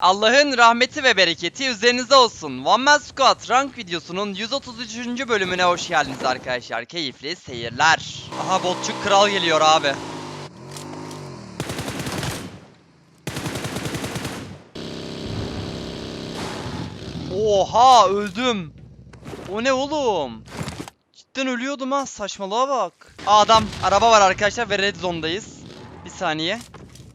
Allah'ın rahmeti ve bereketi üzerinize olsun. One Man Squad rank videosunun 133. bölümüne hoş geldiniz arkadaşlar. Keyifli seyirler. Aha botçuk kral geliyor abi. Oha öldüm. O ne oğlum? Cidden ölüyordum ha saçmalığa bak. Adam araba var arkadaşlar ve red zone'dayız. Bir saniye.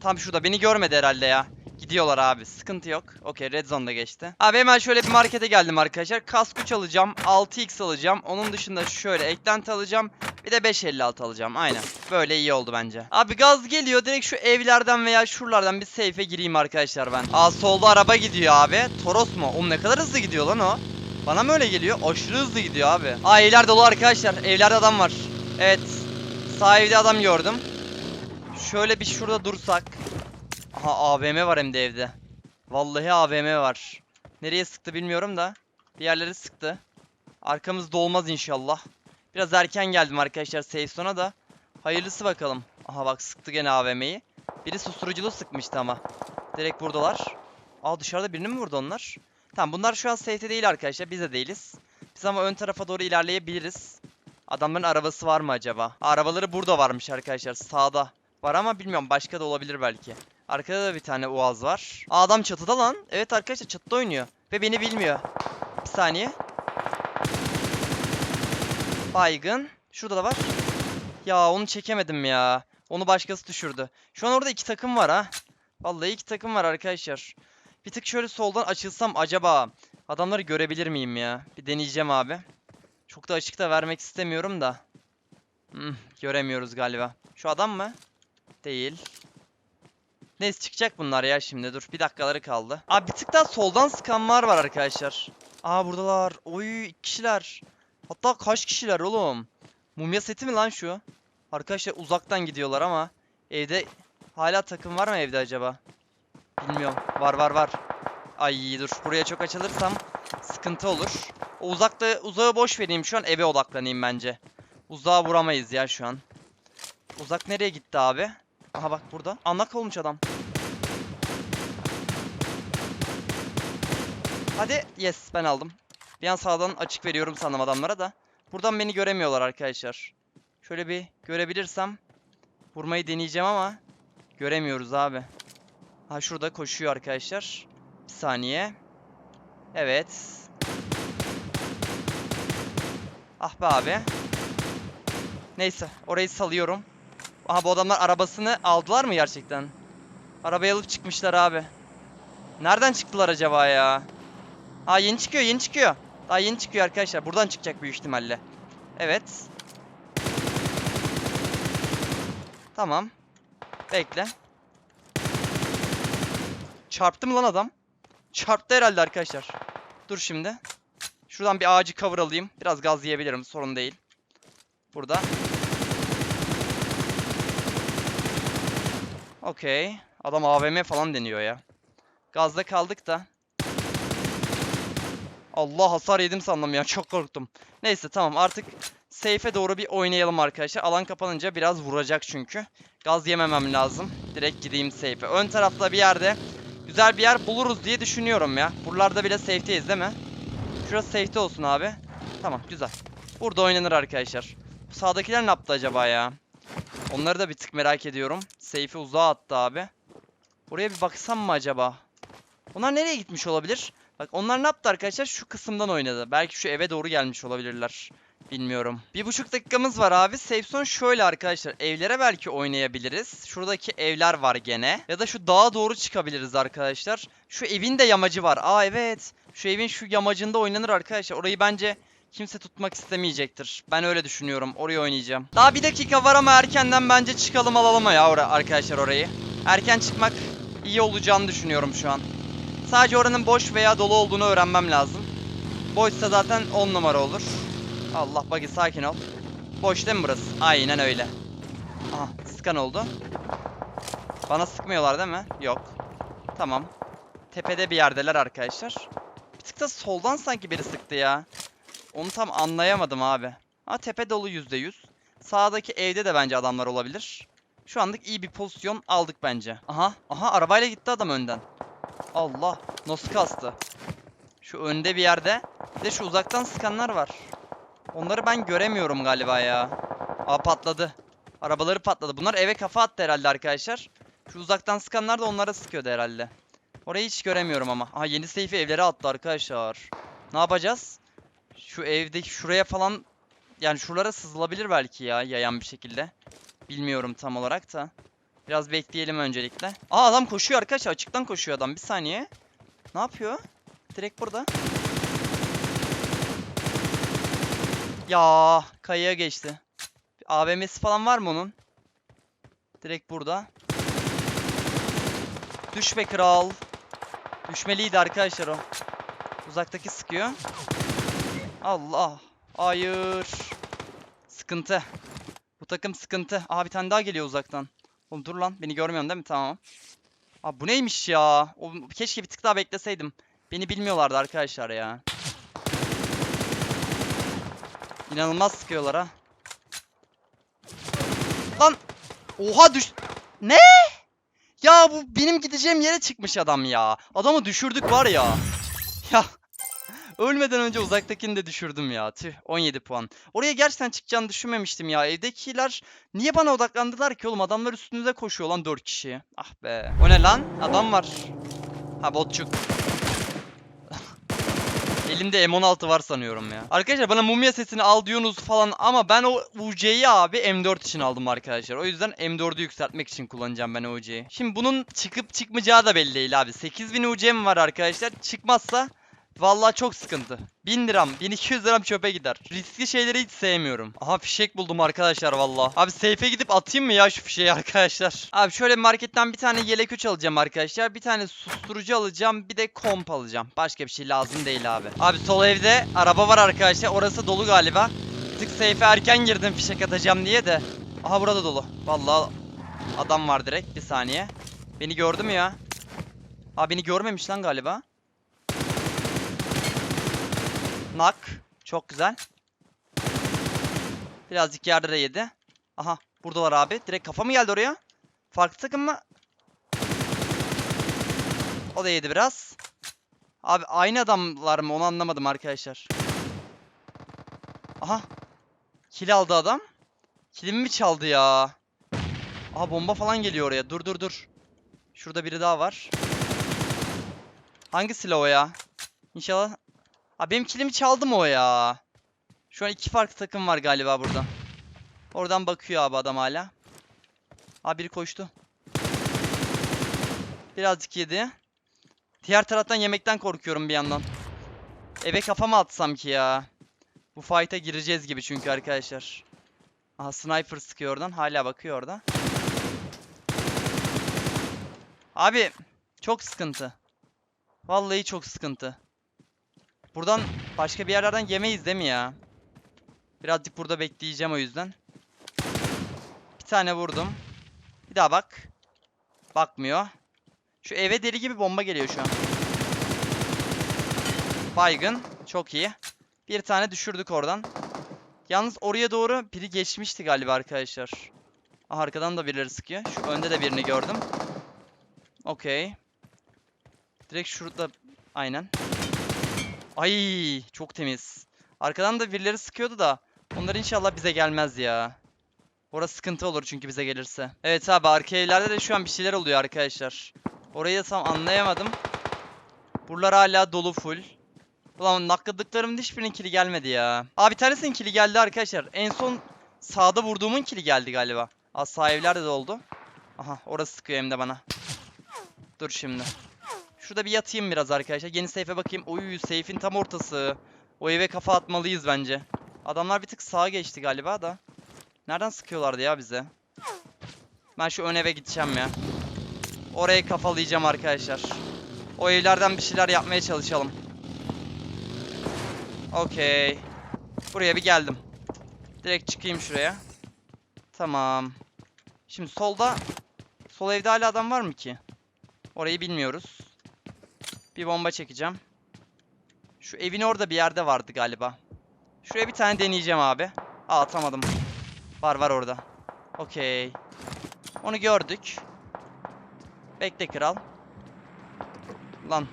Tam şurada beni görmedi herhalde ya. Gidiyorlar abi sıkıntı yok. Okey red zone'da geçti. Abi hemen şöyle bir markete geldim arkadaşlar. Kask 3 alacağım. 6x alacağım. Onun dışında şöyle eklenti alacağım. Bir de 556 alacağım. Aynen. Böyle iyi oldu bence. Abi gaz geliyor. Direkt şu evlerden veya şuralardan bir safe'e gireyim arkadaşlar ben. Aa solda araba gidiyor abi. Toros mu? Oğlum ne kadar hızlı gidiyor lan o. Bana mı öyle geliyor? Aşırı hızlı gidiyor abi. Aa evler dolu arkadaşlar. Evlerde adam var. Evet. Sağ evde adam gördüm. Şöyle bir şurada dursak. Aha AVM var hem de evde. Vallahi AVM var. Nereye sıktı bilmiyorum da. Bir yerleri sıktı. Arkamız dolmaz inşallah. Biraz erken geldim arkadaşlar safe zone'a da. Hayırlısı bakalım. Aha bak sıktı gene AVM'yi. Biri susturuculu sıkmıştı ama. Direkt buradalar. Aa dışarıda birini mi vurdu onlar? Tamam bunlar şu an safe'te değil arkadaşlar. Biz de değiliz. Biz ama ön tarafa doğru ilerleyebiliriz. Adamların arabası var mı acaba? Arabaları burada varmış arkadaşlar. Sağda. Var ama bilmiyorum başka da olabilir belki. Arkada da bir tane uaz var. Aa, adam çatıda lan. Evet arkadaşlar çatıda oynuyor. Ve beni bilmiyor. Bir saniye. Baygın. Şurada da var. Ya onu çekemedim ya. Onu başkası düşürdü. Şu an orada iki takım var ha. Vallahi iki takım var arkadaşlar. Bir tık şöyle soldan açılsam acaba adamları görebilir miyim ya? Bir deneyeceğim abi. Çok da açık da vermek istemiyorum da. Hmm, göremiyoruz galiba. Şu adam mı? Değil. Neyse çıkacak bunlar ya şimdi dur. Bir dakikaları kaldı. Abi bir tık daha soldan sıkanlar var arkadaşlar. Aa buradalar. Oy iki kişiler. Hatta kaç kişiler oğlum? Mumya seti mi lan şu? Arkadaşlar uzaktan gidiyorlar ama evde hala takım var mı evde acaba? Bilmiyorum. Var var var. Ay dur buraya çok açılırsam sıkıntı olur. O uzakta uzağı boş vereyim şu an eve odaklanayım bence. Uzağa vuramayız ya şu an. Uzak nereye gitti abi? Aha bak burada. Anlak olmuş adam. Hadi yes ben aldım. Bir an sağdan açık veriyorum sandım adamlara da. Buradan beni göremiyorlar arkadaşlar. Şöyle bir görebilirsem vurmayı deneyeceğim ama göremiyoruz abi. Ha şurada koşuyor arkadaşlar. Bir saniye. Evet. Ah be abi. Neyse orayı salıyorum. Aha bu adamlar arabasını aldılar mı gerçekten? Arabayı alıp çıkmışlar abi. Nereden çıktılar acaba ya? Aa yeni çıkıyor yeni çıkıyor. Daha yeni çıkıyor arkadaşlar. Buradan çıkacak büyük ihtimalle. Evet. Tamam. Bekle. Çarptı mı lan adam? Çarptı herhalde arkadaşlar. Dur şimdi. Şuradan bir ağacı cover alayım. Biraz gaz yiyebilirim. Sorun değil. Burada. Okey. Adam AVM falan deniyor ya. Gazda kaldık da. Allah hasar yedim sandım ya. Çok korktum. Neyse tamam artık safe'e doğru bir oynayalım arkadaşlar. Alan kapanınca biraz vuracak çünkü. Gaz yememem lazım. Direkt gideyim safe'e. Ön tarafta bir yerde güzel bir yer buluruz diye düşünüyorum ya. Buralarda bile safe'teyiz değil mi? Şurası safe'te olsun abi. Tamam güzel. Burada oynanır arkadaşlar. Sağdakiler ne yaptı acaba ya? Onları da bir tık merak ediyorum. Safe'i uzağa attı abi. Buraya bir baksam mı acaba? Onlar nereye gitmiş olabilir? Bak onlar ne yaptı arkadaşlar? Şu kısımdan oynadı. Belki şu eve doğru gelmiş olabilirler. Bilmiyorum. Bir buçuk dakikamız var abi. Safe zone şöyle arkadaşlar. Evlere belki oynayabiliriz. Şuradaki evler var gene. Ya da şu dağa doğru çıkabiliriz arkadaşlar. Şu evin de yamacı var. Aa evet. Şu evin şu yamacında oynanır arkadaşlar. Orayı bence kimse tutmak istemeyecektir. Ben öyle düşünüyorum. Oraya oynayacağım. Daha bir dakika var ama erkenden bence çıkalım alalım ya ora arkadaşlar orayı. Erken çıkmak iyi olacağını düşünüyorum şu an. Sadece oranın boş veya dolu olduğunu öğrenmem lazım. Boşsa zaten 10 numara olur. Allah bagi sakin ol. Boş değil mi burası? Aynen öyle. Aha sıkan oldu. Bana sıkmıyorlar değil mi? Yok. Tamam. Tepede bir yerdeler arkadaşlar. Bir tık da soldan sanki biri sıktı ya. Onu tam anlayamadım abi. Ha tepe dolu %100. Sağdaki evde de bence adamlar olabilir. Şu anlık iyi bir pozisyon aldık bence. Aha, aha arabayla gitti adam önden. Allah. Nasıl kastı? Şu önde bir yerde. Bir de şu uzaktan sıkanlar var. Onları ben göremiyorum galiba ya. Aa patladı. Arabaları patladı. Bunlar eve kafa attı herhalde arkadaşlar. Şu uzaktan sıkanlar da onlara sıkıyordu herhalde. Orayı hiç göremiyorum ama. Aha yeni seyfi evlere attı arkadaşlar. Ne yapacağız? Şu evdeki şuraya falan yani şuralara sızılabilir belki ya yayan bir şekilde. Bilmiyorum tam olarak da. Biraz bekleyelim öncelikle. Aa adam koşuyor arkadaşlar. Açıktan koşuyor adam. Bir saniye. Ne yapıyor? Direkt burada. Ya kayaya geçti. AVM'si falan var mı onun? Direkt burada. Düş be kral. Düşmeliydi arkadaşlar o. Uzaktaki sıkıyor. Allah. Hayır. Sıkıntı. Bu takım sıkıntı. Aha bir tane daha geliyor uzaktan. Oğlum dur lan. Beni görmüyorsun değil mi? Tamam. Abi bu neymiş ya? Oğlum, keşke bir tık daha bekleseydim. Beni bilmiyorlardı arkadaşlar ya. İnanılmaz sıkıyorlar ha. Lan! Oha düş... Ne? Ya bu benim gideceğim yere çıkmış adam ya. Adamı düşürdük var ya. Ya. Ölmeden önce uzaktakini de düşürdüm ya. Tüh 17 puan. Oraya gerçekten çıkacağını düşünmemiştim ya. Evdekiler niye bana odaklandılar ki oğlum? Adamlar üstümüze koşuyor lan 4 kişi. Ah be. O ne lan? Adam var. Ha botçuk. Elimde M16 var sanıyorum ya. Arkadaşlar bana mumya sesini al diyorsunuz falan ama ben o UC'yi abi M4 için aldım arkadaşlar. O yüzden M4'ü yükseltmek için kullanacağım ben UC'yi. Şimdi bunun çıkıp çıkmayacağı da belli değil abi. 8000 UC'm var arkadaşlar. Çıkmazsa Vallahi çok sıkıntı. 1000 liram, 1200 liram çöpe gider. Riskli şeyleri hiç sevmiyorum. Aha fişek buldum arkadaşlar vallahi. Abi safe'e gidip atayım mı ya şu fişeği arkadaşlar? Abi şöyle marketten bir tane yelek 3 alacağım arkadaşlar. Bir tane susturucu alacağım. Bir de komp alacağım. Başka bir şey lazım değil abi. Abi sol evde araba var arkadaşlar. Orası dolu galiba. Tık safe'e erken girdim fişek atacağım diye de. Aha burada dolu. Vallahi adam var direkt. Bir saniye. Beni gördü mü ya? Abi beni görmemiş lan galiba. Nak. Çok güzel. Birazcık yerde de yedi. Aha. Buradalar abi. Direkt kafa mı geldi oraya? Farklı takım mı? O da yedi biraz. Abi aynı adamlar mı? Onu anlamadım arkadaşlar. Aha. Kill aldı adam. Kilimi mi çaldı ya? Aha bomba falan geliyor oraya. Dur dur dur. Şurada biri daha var. Hangi silah o ya? İnşallah Abi benim kilimi çaldı mı o ya? Şu an iki farklı takım var galiba burada. Oradan bakıyor abi adam hala. Abi biri koştu. Birazcık yedi. Diğer taraftan yemekten korkuyorum bir yandan. Eve kafama atsam ki ya. Bu fight'a gireceğiz gibi çünkü arkadaşlar. Aha sniper sıkıyor oradan. Hala bakıyor orada. Abi çok sıkıntı. Vallahi çok sıkıntı. Buradan başka bir yerlerden yemeyiz değil mi ya? Birazcık burada bekleyeceğim o yüzden. Bir tane vurdum. Bir daha bak. Bakmıyor. Şu eve deli gibi bomba geliyor şu an. Baygın. Çok iyi. Bir tane düşürdük oradan. Yalnız oraya doğru biri geçmişti galiba arkadaşlar. Aha, arkadan da birileri sıkıyor. Şu önde de birini gördüm. Okey. Direkt şurada. Aynen. Ay çok temiz. Arkadan da birileri sıkıyordu da. Onlar inşallah bize gelmez ya. Orası sıkıntı olur çünkü bize gelirse. Evet abi arka evlerde de şu an bir şeyler oluyor arkadaşlar. Orayı da tam anlayamadım. Buralar hala dolu full. Ulan nakladıklarımın hiçbirinin kili gelmedi ya. Abi bir tanesinin kili geldi arkadaşlar. En son sağda vurduğumun kili geldi galiba. Aa sağ evlerde de oldu. Aha orası sıkıyor hem de bana. Dur şimdi. Şurada bir yatayım biraz arkadaşlar. Yeni safe'e bakayım. Oy safe'in tam ortası. O eve kafa atmalıyız bence. Adamlar bir tık sağa geçti galiba da. Nereden sıkıyorlardı ya bize? Ben şu ön eve gideceğim ya. Orayı kafalayacağım arkadaşlar. O evlerden bir şeyler yapmaya çalışalım. Okey. Buraya bir geldim. Direkt çıkayım şuraya. Tamam. Şimdi solda... Sol evde hala adam var mı ki? Orayı bilmiyoruz. Bir bomba çekeceğim. Şu evin orada bir yerde vardı galiba. Şuraya bir tane deneyeceğim abi. Aa atamadım. Var var orada. Okey. Onu gördük. Bekle kral. Lan.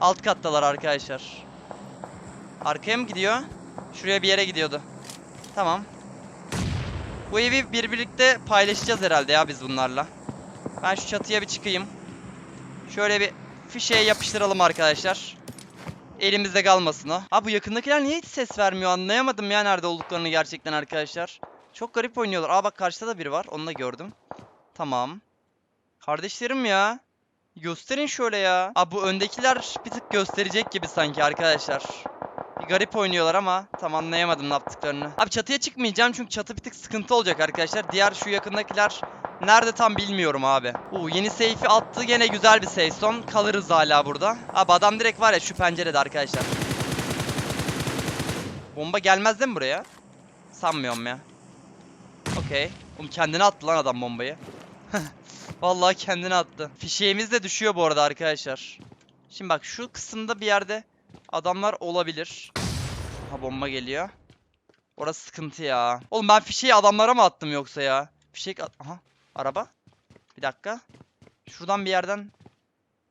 Alt kattalar arkadaşlar. Arkaya mı gidiyor? Şuraya bir yere gidiyordu. Tamam. Bu evi bir birlikte paylaşacağız herhalde ya biz bunlarla. Ben şu çatıya bir çıkayım. Şöyle bir fişeye yapıştıralım arkadaşlar. Elimizde kalmasın o. Abi bu yakındakiler niye hiç ses vermiyor anlayamadım ya nerede olduklarını gerçekten arkadaşlar. Çok garip oynuyorlar. Aa bak karşıda da biri var. Onu da gördüm. Tamam. Kardeşlerim ya. Gösterin şöyle ya. Abi bu öndekiler bir tık gösterecek gibi sanki arkadaşlar. Bir garip oynuyorlar ama tam anlayamadım ne yaptıklarını. Abi çatıya çıkmayacağım çünkü çatı bir tık sıkıntı olacak arkadaşlar. Diğer şu yakındakiler nerede tam bilmiyorum abi. Uuu yeni safe'i attı gene güzel bir safe son. Kalırız hala burada. Abi adam direkt var ya şu pencerede arkadaşlar. Bomba gelmez değil mi buraya? Sanmıyorum ya. Okey. Oğlum kendine attı lan adam bombayı. Vallahi kendine attı. Fişeğimiz de düşüyor bu arada arkadaşlar. Şimdi bak şu kısımda bir yerde adamlar olabilir. Ha bomba geliyor. Orası sıkıntı ya. Oğlum ben fişeği adamlara mı attım yoksa ya? Fişek at Aha araba. Bir dakika. Şuradan bir yerden.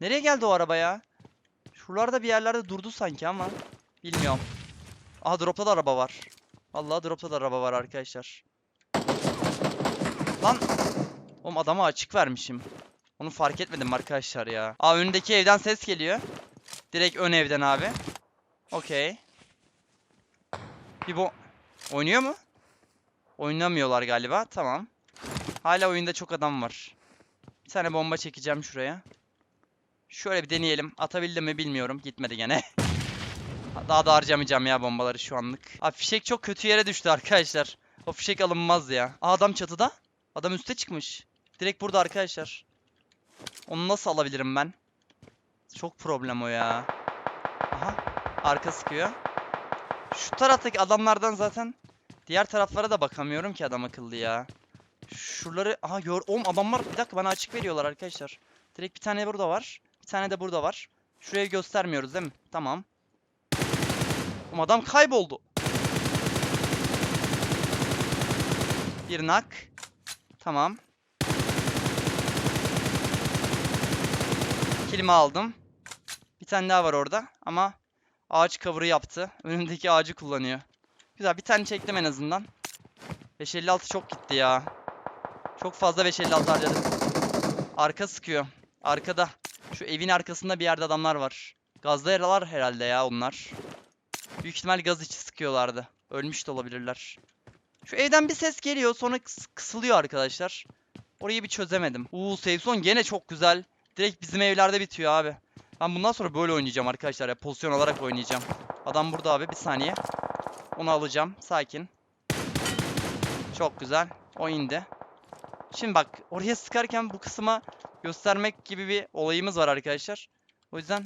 Nereye geldi o araba ya? Şuralarda bir yerlerde durdu sanki ama. Bilmiyorum. Aha dropta da araba var. Vallahi dropta da araba var arkadaşlar. Lan. Oğlum adama açık vermişim. Onu fark etmedim arkadaşlar ya. Aa önündeki evden ses geliyor. Direkt ön evden abi. Okey. Bir bu oynuyor mu? Oynamıyorlar galiba. Tamam. Hala oyunda çok adam var. Bir tane bomba çekeceğim şuraya. Şöyle bir deneyelim. Atabildim mi bilmiyorum. Gitmedi gene. Daha da harcamayacağım ya bombaları şu anlık. Abi fişek çok kötü yere düştü arkadaşlar. O fişek alınmaz ya. Aa, adam çatıda. Adam üste çıkmış. Direkt burada arkadaşlar. Onu nasıl alabilirim ben? Çok problem o ya. Aha. Arka sıkıyor. Şu taraftaki adamlardan zaten diğer taraflara da bakamıyorum ki adam akıllı ya. Şuraları aha gör. Oğlum adamlar bir dakika bana açık veriyorlar arkadaşlar. Direkt bir tane burada var. Bir tane de burada var. Şurayı göstermiyoruz değil mi? Tamam. Oğlum adam kayboldu. Bir nak. Tamam. Kilimi aldım. Bir tane daha var orada ama ağaç cover'ı yaptı. Önündeki ağacı kullanıyor. Güzel bir tane çektim en azından. 556 çok gitti ya. Çok fazla 556 harcadım. Arka sıkıyor. Arkada. Şu evin arkasında bir yerde adamlar var. Gazda yaralar herhalde ya onlar. Büyük ihtimal gaz içi sıkıyorlardı. Ölmüş de olabilirler. Şu evden bir ses geliyor sonra kıs- kısılıyor arkadaşlar. Orayı bir çözemedim. Uuu Saveson gene çok güzel. Direkt bizim evlerde bitiyor abi. Ben bundan sonra böyle oynayacağım arkadaşlar ya. Pozisyon alarak oynayacağım. Adam burada abi bir saniye. Onu alacağım. Sakin. Çok güzel. O indi. Şimdi bak oraya sıkarken bu kısma göstermek gibi bir olayımız var arkadaşlar. O yüzden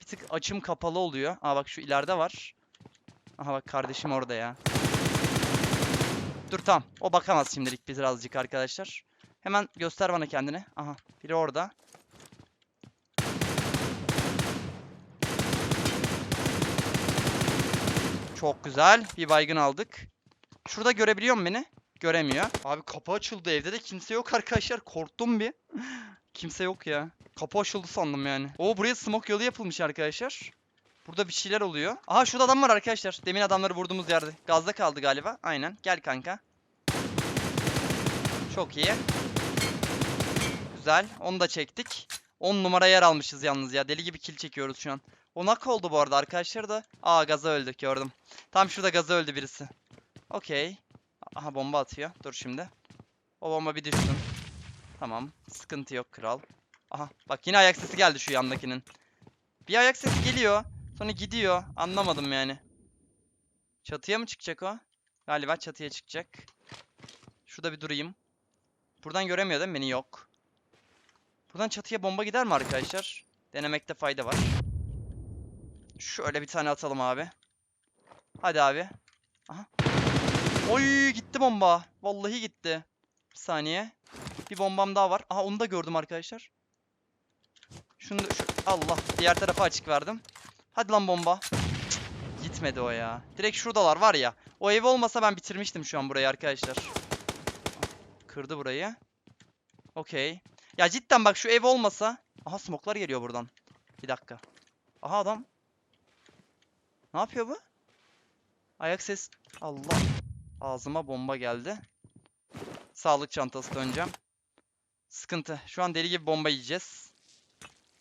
bir tık açım kapalı oluyor. Aa bak şu ileride var. Aha bak kardeşim orada ya. Dur tamam. O bakamaz şimdilik birazcık arkadaşlar. Hemen göster bana kendini. Aha biri orada. Çok güzel. Bir baygın aldık. Şurada görebiliyor mu beni? Göremiyor. Abi kapı açıldı evde de kimse yok arkadaşlar. Korktum bir. kimse yok ya. Kapı açıldı sandım yani. Oo buraya smoke yolu yapılmış arkadaşlar. Burada bir şeyler oluyor. Aha şurada adam var arkadaşlar. Demin adamları vurduğumuz yerde. Gazda kaldı galiba. Aynen. Gel kanka. Çok iyi. Güzel. Onu da çektik. 10 numara yer almışız yalnız ya. Deli gibi kill çekiyoruz şu an. O nak oldu bu arada arkadaşlar da. Aa gaza öldük gördüm. Tam şurada gaza öldü birisi. Okey. Aha bomba atıyor. Dur şimdi. O bomba bir düşsün. Tamam. Sıkıntı yok kral. Aha bak yine ayak sesi geldi şu yandakinin. Bir ayak sesi geliyor. Sonra gidiyor. Anlamadım yani. Çatıya mı çıkacak o? Galiba çatıya çıkacak. Şurada bir durayım. Buradan göremiyor değil mi beni? Yok. Buradan çatıya bomba gider mi arkadaşlar? Denemekte fayda var. Şöyle bir tane atalım abi. Hadi abi. Aha. Oy gitti bomba. Vallahi gitti. Bir saniye. Bir bombam daha var. Aha onu da gördüm arkadaşlar. Şunu da- şu Allah diğer tarafa açık verdim. Hadi lan bomba. Cık, Gitmedi o ya. Direkt şuradalar var ya. O ev olmasa ben bitirmiştim şu an burayı arkadaşlar. Kırdı burayı. Okey. Ya cidden bak şu ev olmasa. Aha smoklar geliyor buradan. Bir dakika. Aha adam. Ne yapıyor bu? Ayak ses. Allah. Ağzıma bomba geldi. Sağlık çantası döneceğim. Sıkıntı. Şu an deli gibi bomba yiyeceğiz.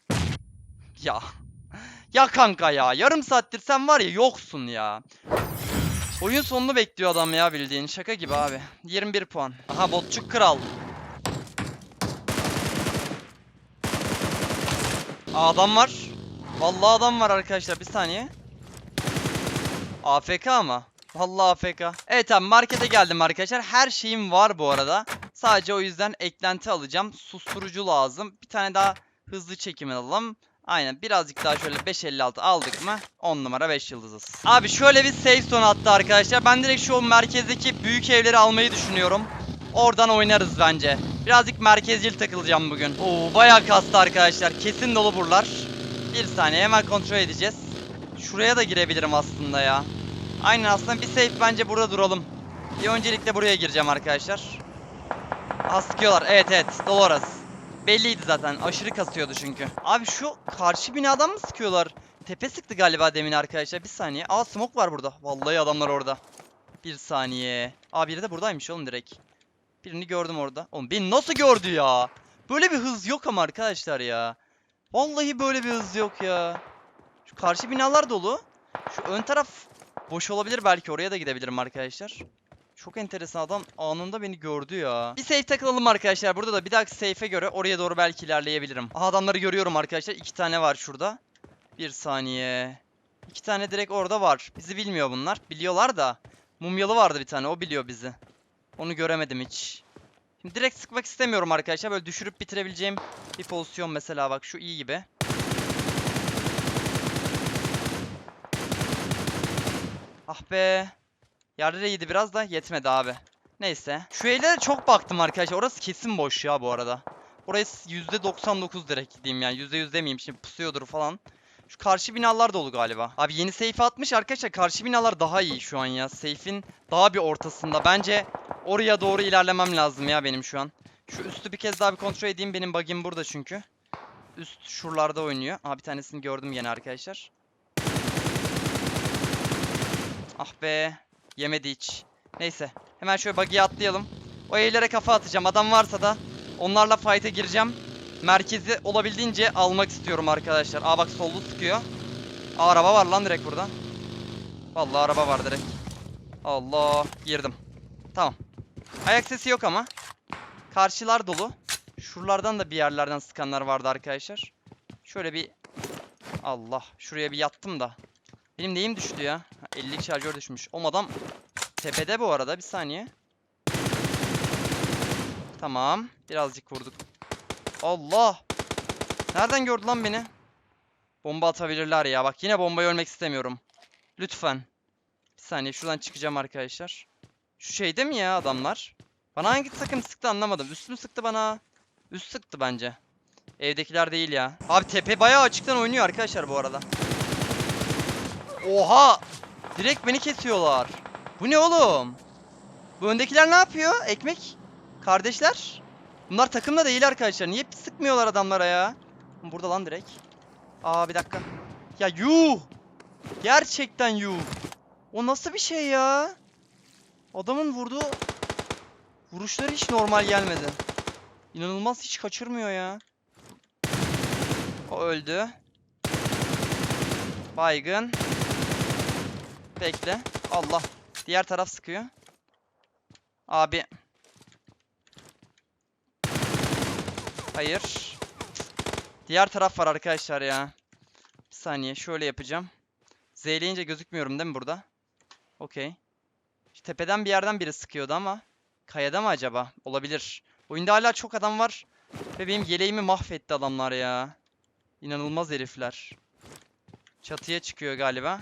Ya. Ya kanka ya. Yarım saattir sen var ya yoksun ya. Oyun sonunu bekliyor adam ya bildiğin. Şaka gibi abi. 21 puan. Aha botçuk kral. Adam var. Vallahi adam var arkadaşlar. Bir saniye. AFK ama. Vallahi AFK. Evet abi markete geldim arkadaşlar. Her şeyim var bu arada. Sadece o yüzden eklenti alacağım. Susturucu lazım. Bir tane daha hızlı çekim alalım. Aynen birazcık daha şöyle 5.56 aldık mı 10 numara 5 yıldızız. Abi şöyle bir save zone attı arkadaşlar. Ben direkt şu merkezdeki büyük evleri almayı düşünüyorum. Oradan oynarız bence. Birazcık merkezcil takılacağım bugün. Oo bayağı kastı arkadaşlar. Kesin dolu buralar. Bir saniye hemen kontrol edeceğiz. Şuraya da girebilirim aslında ya. Aynen aslında bir safe bence burada duralım. Bir öncelikle buraya gireceğim arkadaşlar. Aha sıkıyorlar. Evet evet dolu orası. Belliydi zaten. Aşırı kasıyordu çünkü. Abi şu karşı binadan mı sıkıyorlar? Tepe sıktı galiba demin arkadaşlar. Bir saniye. Aa smoke var burada. Vallahi adamlar orada. Bir saniye. Aa biri de buradaymış oğlum direkt. Birini gördüm orada. Oğlum beni nasıl gördü ya? Böyle bir hız yok ama arkadaşlar ya. Vallahi böyle bir hız yok ya. Şu karşı binalar dolu. Şu ön taraf boş olabilir belki oraya da gidebilirim arkadaşlar. Çok enteresan adam anında beni gördü ya. Bir safe takılalım arkadaşlar. Burada da bir dahaki safe'e göre oraya doğru belki ilerleyebilirim. Aha adamları görüyorum arkadaşlar. İki tane var şurada. Bir saniye. İki tane direkt orada var. Bizi bilmiyor bunlar. Biliyorlar da. Mumyalı vardı bir tane. O biliyor bizi. Onu göremedim hiç. Şimdi direkt sıkmak istemiyorum arkadaşlar. Böyle düşürüp bitirebileceğim bir pozisyon mesela bak şu iyi gibi. Ah be. Yerde iyiydi biraz da yetmedi abi. Neyse. Şu evlere çok baktım arkadaşlar. Orası kesin boş ya bu arada. Orası %99 direkt diyeyim yani. %100 demeyeyim şimdi pusuyordur falan. Şu karşı binalar dolu galiba. Abi yeni safe atmış arkadaşlar. Karşı binalar daha iyi şu an ya. Safe'in daha bir ortasında. Bence oraya doğru ilerlemem lazım ya benim şu an. Şu üstü bir kez daha bir kontrol edeyim. Benim bug'im burada çünkü. Üst şuralarda oynuyor. Aa bir tanesini gördüm yine arkadaşlar. Ah be. Yemedi hiç. Neyse. Hemen şöyle buggy'e atlayalım. O evlere kafa atacağım. Adam varsa da onlarla fight'e gireceğim. Merkezi olabildiğince almak istiyorum arkadaşlar. Aa bak sollu sıkıyor. Aa araba var lan direkt burada. Vallahi araba var direkt. Allah girdim. Tamam. Ayak sesi yok ama. Karşılar dolu. Şuralardan da bir yerlerden sıkanlar vardı arkadaşlar. Şöyle bir Allah şuraya bir yattım da. Benim neyim düştü ya? Ha, 50 şarjör düşmüş. O adam tepede bu arada. Bir saniye. Tamam. Birazcık vurduk. Allah. Nereden gördü lan beni? Bomba atabilirler ya. Bak yine bombayı ölmek istemiyorum. Lütfen. Bir saniye şuradan çıkacağım arkadaşlar. Şu şeyde mi ya adamlar? Bana hangi takım sıktı anlamadım. Üst mü sıktı bana? Üst sıktı bence. Evdekiler değil ya. Abi tepe bayağı açıktan oynuyor arkadaşlar bu arada. Oha! Direkt beni kesiyorlar. Bu ne oğlum? Bu öndekiler ne yapıyor? Ekmek? Kardeşler? Bunlar takımda değil arkadaşlar. Niye sıkmıyorlar adamlara ya? Burada lan direkt. Aa bir dakika. Ya yuh! Gerçekten yuh. O nasıl bir şey ya? Adamın vurduğu vuruşları hiç normal gelmedi. İnanılmaz hiç kaçırmıyor ya. O öldü. Baygın. Bekle. Allah. Diğer taraf sıkıyor. Abi. Hayır. Diğer taraf var arkadaşlar ya. Bir saniye şöyle yapacağım. Z'leyince gözükmüyorum değil mi burada? Okey. Tepeden bir yerden biri sıkıyordu ama. Kayada mı acaba? Olabilir. Oyunda hala çok adam var. Ve benim yeleğimi mahvetti adamlar ya. İnanılmaz herifler. Çatıya çıkıyor galiba.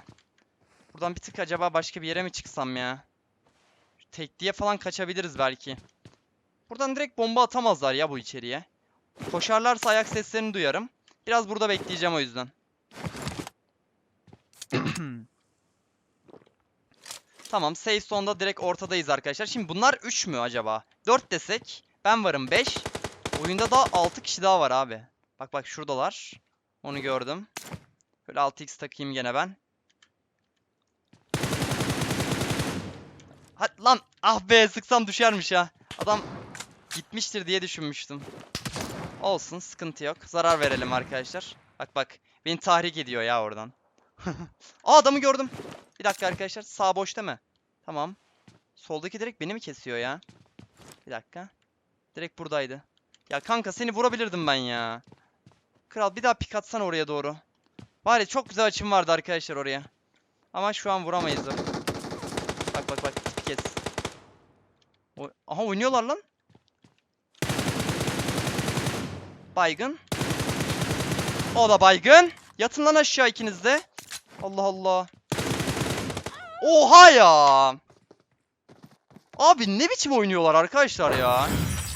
Buradan bir tık acaba başka bir yere mi çıksam ya? Tekliğe falan kaçabiliriz belki. Buradan direkt bomba atamazlar ya bu içeriye. Koşarlarsa ayak seslerini duyarım. Biraz burada bekleyeceğim o yüzden. Tamam safe zone'da direkt ortadayız arkadaşlar. Şimdi bunlar 3 mü acaba? 4 desek ben varım 5. Oyunda da 6 kişi daha var abi. Bak bak şuradalar. Onu gördüm. Böyle 6x takayım gene ben. Hadi lan. Ah be sıksam düşermiş ya. Adam gitmiştir diye düşünmüştüm. Olsun sıkıntı yok. Zarar verelim arkadaşlar. Bak bak. Beni tahrik ediyor ya oradan. Aa adamı gördüm. Bir dakika arkadaşlar. Sağ boş değil mi? Tamam. Soldaki direkt beni mi kesiyor ya? Bir dakika. Direkt buradaydı. Ya kanka seni vurabilirdim ben ya. Kral bir daha pik atsana oraya doğru. Var ya çok güzel açım vardı arkadaşlar oraya. Ama şu an vuramayız. Bak bak bak Aha oynuyorlar lan. Baygın. O da baygın. Yatın lan aşağı ikiniz de. Allah Allah. Oha ya. Abi ne biçim oynuyorlar arkadaşlar ya.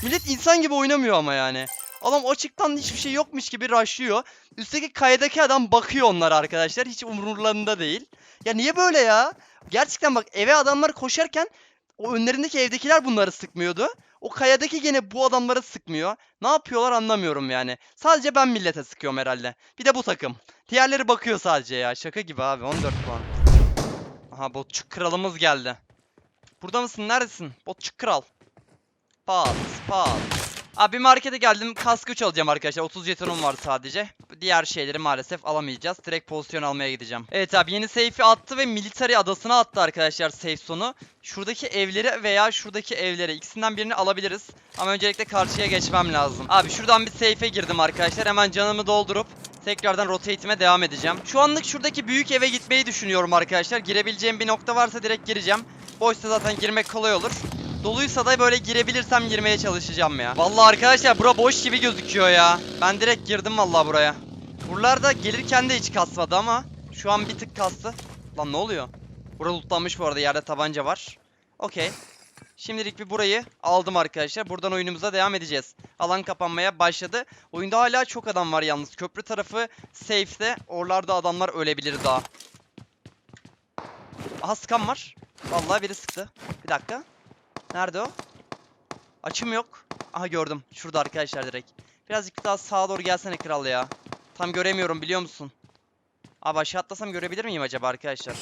Millet insan gibi oynamıyor ama yani. Adam açıktan hiçbir şey yokmuş gibi rushlıyor. Üstteki kayadaki adam bakıyor onlara arkadaşlar. Hiç umurlarında değil. Ya niye böyle ya? Gerçekten bak eve adamlar koşarken o önlerindeki evdekiler bunları sıkmıyordu. O kayadaki gene bu adamları sıkmıyor. Ne yapıyorlar anlamıyorum yani. Sadece ben millete sıkıyorum herhalde. Bir de bu takım. Diğerleri bakıyor sadece ya. Şaka gibi abi 14 puan. Aha botçuk kralımız geldi. Burada mısın? Neredesin? Botçuk kral. Pat pat. Abi markete geldim. Kask 3 alacağım arkadaşlar. 30 jetonum var sadece. Diğer şeyleri maalesef alamayacağız. Direkt pozisyon almaya gideceğim. Evet abi yeni safe'i attı ve military adasına attı arkadaşlar safe sonu. Şuradaki evleri veya şuradaki evleri ikisinden birini alabiliriz. Ama öncelikle karşıya geçmem lazım. Abi şuradan bir safe'e girdim arkadaşlar. Hemen canımı doldurup tekrardan rotate'ime devam edeceğim. Şu anlık şuradaki büyük eve gitmeyi düşünüyorum arkadaşlar. Girebileceğim bir nokta varsa direkt gireceğim. Boşsa zaten girmek kolay olur. Doluysa da böyle girebilirsem girmeye çalışacağım ya. Vallahi arkadaşlar bura boş gibi gözüküyor ya. Ben direkt girdim vallahi buraya. Buralarda gelirken de hiç kasmadı ama şu an bir tık kastı. Lan ne oluyor? Burada lootlanmış bu arada yerde tabanca var. Okey. Şimdilik bir burayı aldım arkadaşlar. Buradan oyunumuza devam edeceğiz. Alan kapanmaya başladı. Oyunda hala çok adam var yalnız. Köprü tarafı safe'de. Oralarda adamlar ölebilir daha. Aha sıkan var. Vallahi biri sıktı. Bir dakika. Nerede o? Açım yok. Aha gördüm. Şurada arkadaşlar direkt. Birazcık daha sağa doğru gelsene kral ya. Tam göremiyorum biliyor musun? Abi aşağı atlasam görebilir miyim acaba arkadaşlar?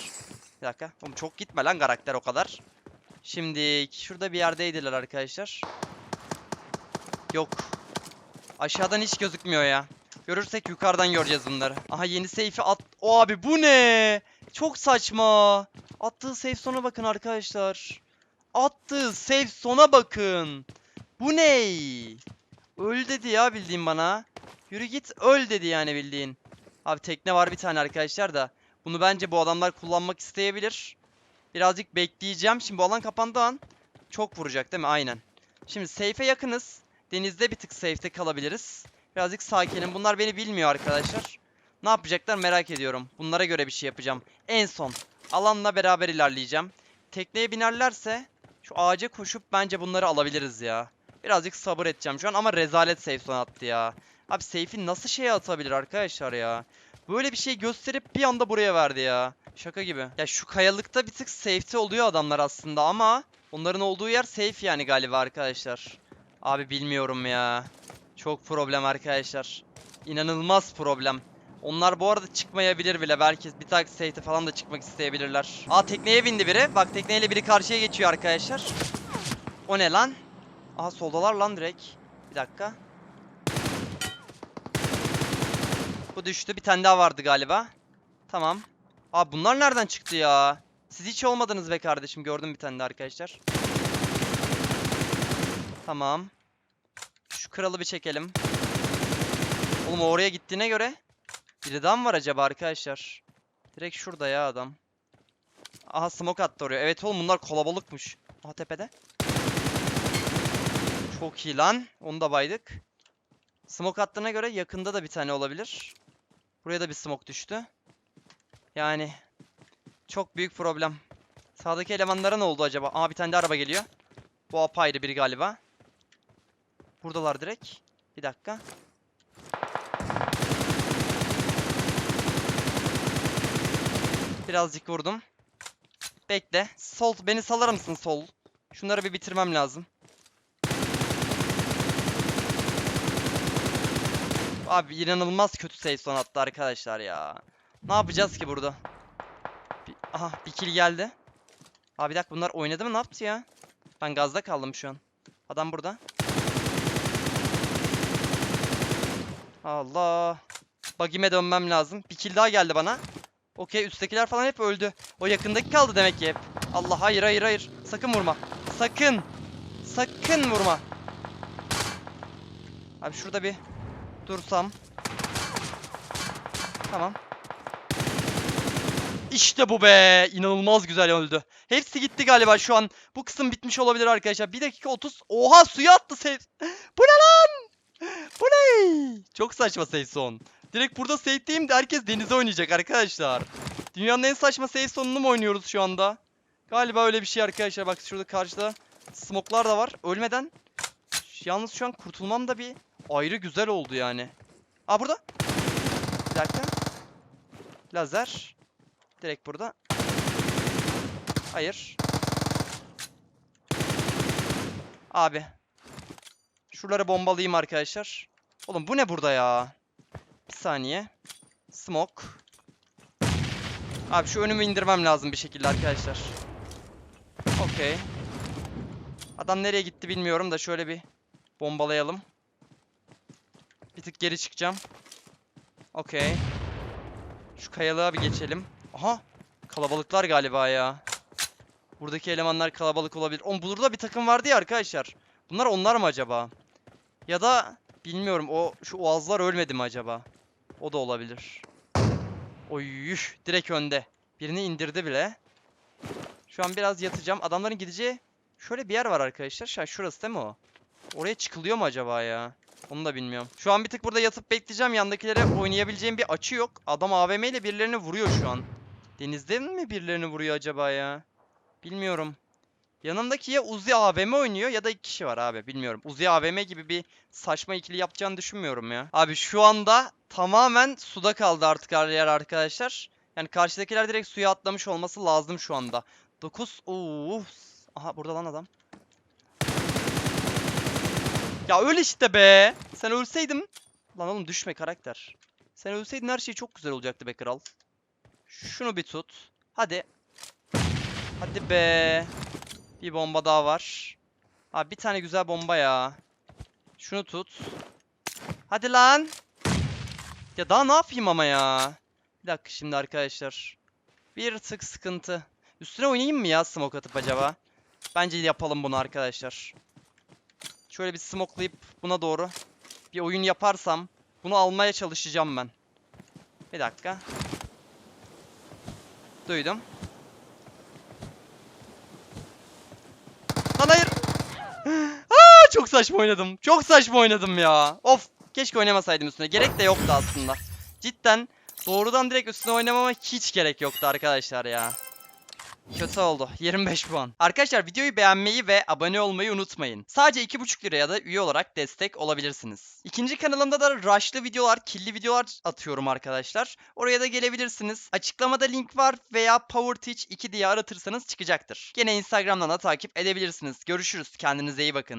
Bir dakika. Oğlum çok gitme lan karakter o kadar. Şimdi şurada bir yerdeydiler arkadaşlar. Yok. Aşağıdan hiç gözükmüyor ya. Görürsek yukarıdan göreceğiz bunları. Aha yeni safe'i at... O abi bu ne? Çok saçma. Attığı safe sona bakın arkadaşlar. Attığı safe sona bakın. Bu ne? Öl dedi ya bildiğin bana. Yürü git öl dedi yani bildiğin. Abi tekne var bir tane arkadaşlar da. Bunu bence bu adamlar kullanmak isteyebilir. Birazcık bekleyeceğim. Şimdi bu alan kapandığı an çok vuracak değil mi? Aynen. Şimdi safe'e yakınız. Denizde bir tık safe'te kalabiliriz. Birazcık sakinim. Bunlar beni bilmiyor arkadaşlar. Ne yapacaklar merak ediyorum. Bunlara göre bir şey yapacağım. En son alanla beraber ilerleyeceğim. Tekneye binerlerse şu ağaca koşup bence bunları alabiliriz ya. Birazcık sabır edeceğim şu an ama rezalet safe son attı ya. Abi safe'i nasıl şeye atabilir arkadaşlar ya? Böyle bir şey gösterip bir anda buraya verdi ya. Şaka gibi. Ya şu kayalıkta bir tık safety oluyor adamlar aslında ama onların olduğu yer safe yani galiba arkadaşlar. Abi bilmiyorum ya. Çok problem arkadaşlar. İnanılmaz problem. Onlar bu arada çıkmayabilir bile. Belki bir tane safety falan da çıkmak isteyebilirler. Aa tekneye bindi biri. Bak tekneyle biri karşıya geçiyor arkadaşlar. O ne lan? Aha soldalar lan direkt. Bir dakika. Bu düştü. Bir tane daha vardı galiba. Tamam. Aa bunlar nereden çıktı ya? Siz hiç olmadınız be kardeşim. Gördüm bir tane de arkadaşlar. Tamam. Şu kralı bir çekelim. Oğlum oraya gittiğine göre bir daha mı var acaba arkadaşlar? Direkt şurada ya adam. Aha smoke attı oraya. Evet oğlum bunlar kalabalıkmış. Aha tepede. Çok iyi lan. Onu da baydık. Smoke attığına göre yakında da bir tane olabilir. Buraya da bir smoke düştü. Yani çok büyük problem. Sağdaki elemanlara ne oldu acaba? Aa bir tane de araba geliyor. Bu apayrı biri galiba. Buradalar direkt. Bir dakika. Birazcık vurdum. Bekle. Sol beni salar mısın sol? Şunları bir bitirmem lazım. Abi inanılmaz kötü safe zone attı arkadaşlar ya. Ne yapacağız ki burada? Bir, aha bir kill geldi. Abi bir dakika bunlar oynadı mı ne yaptı ya? Ben gazda kaldım şu an. Adam burada. Allah. Bagime dönmem lazım. Bir kill daha geldi bana. Okey üsttekiler falan hep öldü. O yakındaki kaldı demek ki hep. Allah hayır hayır hayır. Sakın vurma. Sakın. Sakın vurma. Abi şurada bir dursam. Tamam. İşte bu be. İnanılmaz güzel öldü. Hepsi gitti galiba şu an. Bu kısım bitmiş olabilir arkadaşlar. 1 dakika 30. Oha suya attı save. Bu ne lan? Bu ne? Çok saçma save son. Direkt burada save'deyim de herkes denize oynayacak arkadaşlar. Dünyanın en saçma save sonunu mu oynuyoruz şu anda? Galiba öyle bir şey arkadaşlar. Bak şurada karşıda smoklar da var. Ölmeden. Yalnız şu an kurtulmam da bir ayrı güzel oldu yani. Aa burada. Bir dakika. Lazer. Direkt burada. Hayır. Abi. Şuraları bombalayayım arkadaşlar. Oğlum bu ne burada ya? Bir saniye. Smoke. Abi şu önümü indirmem lazım bir şekilde arkadaşlar. Okey. Adam nereye gitti bilmiyorum da şöyle bir bombalayalım. Bir tık geri çıkacağım. Okey. Şu kayalığa bir geçelim. Aha. Kalabalıklar galiba ya. Buradaki elemanlar kalabalık olabilir. Oğlum burada bir takım vardı ya arkadaşlar. Bunlar onlar mı acaba? Ya da bilmiyorum o şu oğazlar ölmedi mi acaba? O da olabilir. Oy direkt önde. Birini indirdi bile. Şu an biraz yatacağım. Adamların gideceği şöyle bir yer var arkadaşlar. Şurası değil mi o? Oraya çıkılıyor mu acaba ya? Onu da bilmiyorum. Şu an bir tık burada yatıp bekleyeceğim. Yandakilere oynayabileceğim bir açı yok. Adam AVM ile birilerini vuruyor şu an. Denizde mi birilerini vuruyor acaba ya? Bilmiyorum. Yanımdaki ya Uzi AVM oynuyor ya da iki kişi var abi bilmiyorum. Uzi AVM gibi bir saçma ikili yapacağını düşünmüyorum ya. Abi şu anda tamamen suda kaldı artık her yer arkadaşlar. Yani karşıdakiler direkt suya atlamış olması lazım şu anda. 9 Uf. Aha burada lan adam. Ya öl işte be. Sen ölseydin. Lan oğlum düşme karakter. Sen ölseydin her şey çok güzel olacaktı be kral. Şunu bir tut. Hadi. Hadi be. Bir bomba daha var. Abi bir tane güzel bomba ya. Şunu tut. Hadi lan. Ya daha ne yapayım ama ya. Bir dakika şimdi arkadaşlar. Bir tık sıkıntı. Üstüne oynayayım mı ya smoke atıp acaba? Bence yapalım bunu arkadaşlar. Şöyle bir smoklayıp buna doğru bir oyun yaparsam bunu almaya çalışacağım ben. Bir dakika. Duydum. Lan hayır. Aa, çok saçma oynadım. Çok saçma oynadım ya. Of. Keşke oynamasaydım üstüne. Gerek de yoktu aslında. Cidden doğrudan direkt üstüne oynamama hiç gerek yoktu arkadaşlar ya. Kötü oldu. 25 puan. Arkadaşlar videoyu beğenmeyi ve abone olmayı unutmayın. Sadece 2,5 liraya da üye olarak destek olabilirsiniz. İkinci kanalımda da rushlı videolar, killi videolar atıyorum arkadaşlar. Oraya da gelebilirsiniz. Açıklamada link var veya Power Teach 2 diye aratırsanız çıkacaktır. Gene Instagram'dan da takip edebilirsiniz. Görüşürüz. Kendinize iyi bakın.